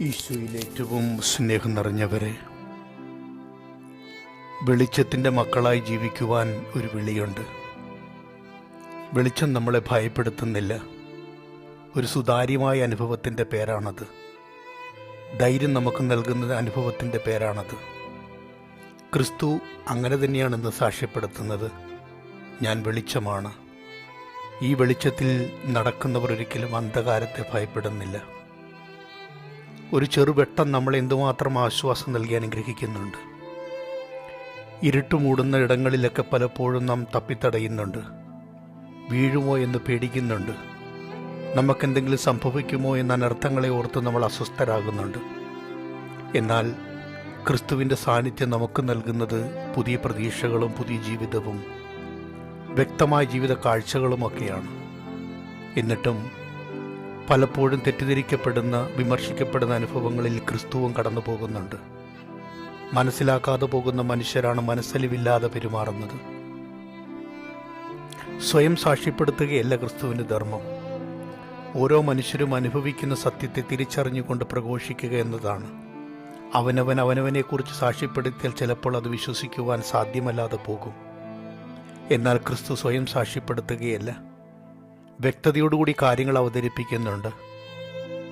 ഈശോയിൽ ഏറ്റവും സ്നേഹം നിറഞ്ഞവരെ വെളിച്ചത്തിന്റെ മക്കളായി ജീവിക്കുവാൻ ഒരു വിളിയുണ്ട്. വെളിച്ചം നമ്മളെ ഭയപ്പെടുത്തുന്നില്ല. ഒരു സുതാര്യമായ അനുഭവത്തിന്റെ പേരാണത്. ധൈര്യം നമുക്ക് നൽകുന്ന അനുഭവത്തിന്റെ പേരാണത്. ക്രിസ്തു അങ്ങനെ തന്നെയാണെന്ന് സാക്ഷ്യപ്പെടുത്തുന്നത്. ഞാൻ വെളിച്ചമാണ്. ഈ വെളിച്ചത്തിൽ നടക്കുന്നവർ ഒരിക്കലും അന്ധകാരത്തെ ഭയപ്പെടുന്നില്ല. ഒരു ചെറുവെട്ടം നമ്മൾ എന്തുമാത്രം ആശ്വാസം നൽകി അനുഗ്രഹിക്കുന്നുണ്ട്. ഇരുട്ട് മൂടുന്ന ഇടങ്ങളിലൊക്കെ പലപ്പോഴും നാം തപ്പിത്തടയുന്നുണ്ട്. വീഴുമോ എന്ന് പേടിക്കുന്നുണ്ട്. നമുക്കെന്തെങ്കിലും സംഭവിക്കുമോ എന്ന അനർത്ഥങ്ങളെ ഓർത്ത് നമ്മൾ അസ്വസ്ഥരാകുന്നുണ്ട്. എന്നാൽ ക്രിസ്തുവിന്റെ സാന്നിധ്യം നമുക്ക് നൽകുന്നത് പുതിയ പ്രതീക്ഷകളും പുതിയ ജീവിതവും വ്യക്തമായ ജീവിത കാഴ്ചകളുമൊക്കെയാണ് എന്നിട്ടും പലപ്പോഴും തെറ്റിദ്ധരിക്കപ്പെടുന്ന വിമർശിക്കപ്പെടുന്ന അനുഭവങ്ങളിൽ ക്രിസ്തുവും കടന്നു പോകുന്നുണ്ട് മനസ്സിലാക്കാതെ പോകുന്ന മനുഷ്യരാണ് മനസ്സലിവില്ലാതെ പെരുമാറുന്നത്. സ്വയം സാക്ഷ്യപ്പെടുത്തുകയല്ല ക്രിസ്തുവിന്റെ ധർമ്മം. ഓരോ മനുഷ്യരും അനുഭവിക്കുന്ന സത്യത്തെ തിരിച്ചറിഞ്ഞുകൊണ്ട് പ്രഘോഷിക്കുക എന്നതാണ്. അവനവൻ അവനവനെക്കുറിച്ച് സാക്ഷ്യപ്പെടുത്തിയാൽ ചിലപ്പോൾ അത് വിശ്വസിക്കുവാൻ സാധ്യമല്ലാതെ പോകും. എന്നാൽ ക്രിസ്തു സ്വയം സാക്ഷ്യപ്പെടുത്തുകയല്ല. വ്യക്തതയോടുകൂടി കാര്യങ്ങൾ അവതരിപ്പിക്കുന്നുണ്ട്.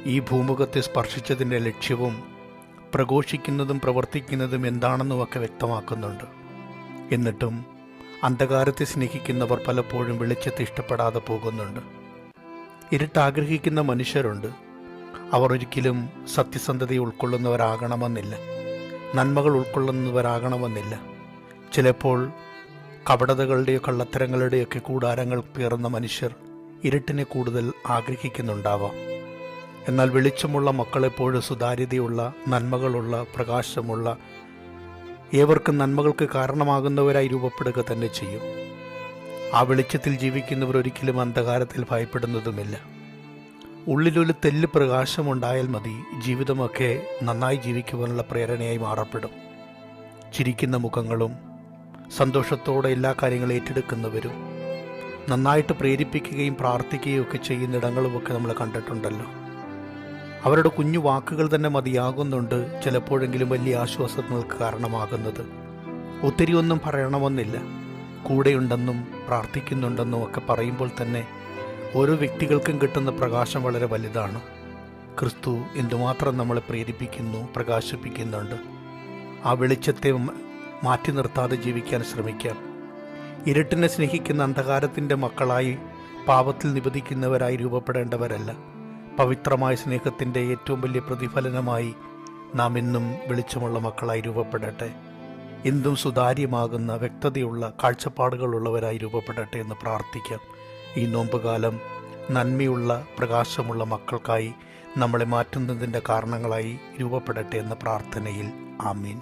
ഈ ഭൂമുഖത്തെ സ്പർശിച്ചതിന്റെ ലക്ഷ്യവും പ്രഘോഷിക്കുന്നതും പ്രവർത്തിക്കുന്നതും എന്താണെന്നുമൊക്കെ വ്യക്തമാക്കുന്നുണ്ട്. എന്നിട്ടും അന്ധകാരത്തെ സ്നേഹിക്കുന്നവർ പലപ്പോഴും വെളിച്ചത്തെ ഇഷ്ടപ്പെടാതെ പോകുന്നുണ്ട്. ഇരുട്ടാഗ്രഹിക്കുന്ന മനുഷ്യരുണ്ട്. അവർ ഒരിക്കലും സത്യസന്ധതയെ ഉൾക്കൊള്ളുന്നവരാകണമെന്നില്ല. നന്മകൾ ഉൾക്കൊള്ളുന്നവരാകണമെന്നില്ല. ചിലപ്പോൾ കപടതകളുടെയോ കള്ളത്തരങ്ങളുടെയൊക്കെ കൂടാരങ്ങൾ പേറുന്ന മനുഷ്യർ ഇരുട്ടിനെ കൂടുതൽ ആഗ്രഹിക്കുന്നുണ്ടാവാം. എന്നാൽ വെളിച്ചമുള്ള മക്കളെപ്പോഴും സുതാര്യതയുള്ള നന്മകളുള്ള പ്രകാശമുള്ള ഏവർക്കും നന്മകൾക്ക് കാരണമാകുന്നവരായി രൂപപ്പെടുക തന്നെ ചെയ്യും. ആ വെളിച്ചത്തിൽ ജീവിക്കുന്നവർ ഒരിക്കലും അന്ധകാരത്തിൽ ഭയപ്പെടുന്നതുമില്ല. ഉള്ളിലൊരു തെല്ല് പ്രകാശമുണ്ടായാൽ മതി ജീവിതമൊക്കെ നന്നായി ജീവിക്കുവാനുള്ള പ്രേരണയായി മാറപ്പെടും. ചിരിക്കുന്ന മുഖങ്ങളും സന്തോഷത്തോടെ എല്ലാ കാര്യങ്ങളും ഏറ്റെടുക്കുന്നവരും നന്നായിട്ട് പ്രേരിപ്പിക്കുകയും പ്രാർത്ഥിക്കുകയും ഒക്കെ ചെയ്യുന്നിടങ്ങളുമൊക്കെ നമ്മൾ കണ്ടിട്ടുണ്ടല്ലോ. അവരുടെ കുഞ്ഞു വാക്കുകൾ തന്നെ മതിയാകുന്നുണ്ട് ചിലപ്പോഴെങ്കിലും വലിയ ആശ്വാസങ്ങൾക്ക് കാരണമാകുന്നത്. ഒത്തിരി ഒന്നും പറയണമെന്നില്ല. കൂടെയുണ്ടെന്നും പ്രാർത്ഥിക്കുന്നുണ്ടെന്നും ഒക്കെ പറയുമ്പോൾ തന്നെ ഓരോ വ്യക്തികൾക്കും കിട്ടുന്ന പ്രകാശം വളരെ വലുതാണ്. ക്രിസ്തു എന്തുമാത്രം നമ്മളെ പ്രേരിപ്പിക്കുന്നു പ്രകാശിപ്പിക്കുന്നുണ്ട്. ആ വെളിച്ചത്തെ മാറ്റി നിർത്താതെ ജീവിക്കാൻ ശ്രമിക്കാം. ഇരുട്ടിനെ സ്നേഹിക്കുന്ന അന്ധകാരത്തിന്റെ മക്കളായി പാപത്തിൽ നിബദിക്കുന്നവരായി രൂപപ്പെടേണ്ടവരല്ല. പവിത്രമായ സ്നേഹത്തിന്റെ ഏറ്റവും വലിയ പ്രതിഫലനമായി നാം ഇന്നും വെളിച്ചമുള്ള മക്കളായി രൂപപ്പെടട്ടെ. എന്തും സുതാര്യമാകുന്ന വ്യക്തതയുള്ള കാഴ്ചപ്പാടുകളുള്ളവരായി രൂപപ്പെടട്ടെ എന്ന് പ്രാർത്ഥിക്കാം. ഈ നോമ്പുകാലം നന്മയുള്ള പ്രകാശമുള്ള മക്കൾക്കായി നമ്മളെ മാറ്റുന്നതിന്റെ കാരണങ്ങളായി രൂപപ്പെടട്ടെ എന്ന പ്രാർത്ഥനയിൽ ആമീൻ.